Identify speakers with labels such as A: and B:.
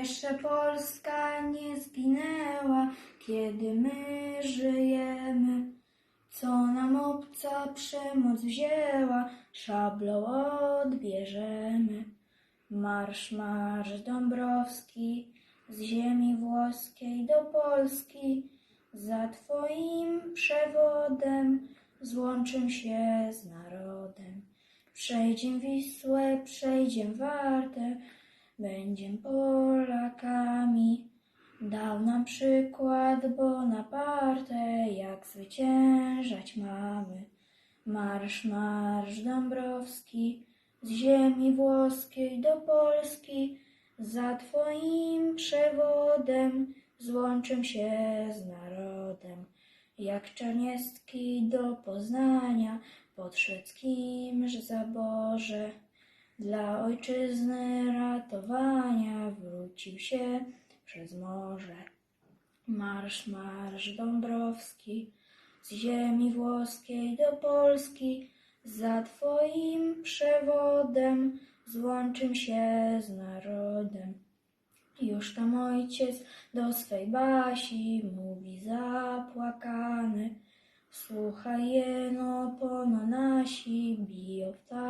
A: Jeszcze Polska nie zginęła, kiedy my żyjemy. Co nam obca przemoc wzięła, szablą odbierzemy. Marsz, marsz Dąbrowski, z ziemi włoskiej do Polski, za Twoim przewodem złączę się z narodem. Przejdziem Wisłę, przejdziem Wartę, będziem Polakami. Dał nam przykład Bonaparte, jak zwyciężać mamy. Marsz, marsz Dąbrowski, z ziemi włoskiej do Polski, za Twoim przewodem złączę się z narodem. Jak czarniecki do Poznania, pod szwedzkim zaborze, dla ojczyzny ratowania wrócił się przez morze. Marsz, marsz Dąbrowski, z ziemi włoskiej do Polski, za Twoim przewodem złączym się z narodem. Już tam ojciec do swej basi mówi zapłakany. Słuchaj jeno pono nasi biją w tarabany.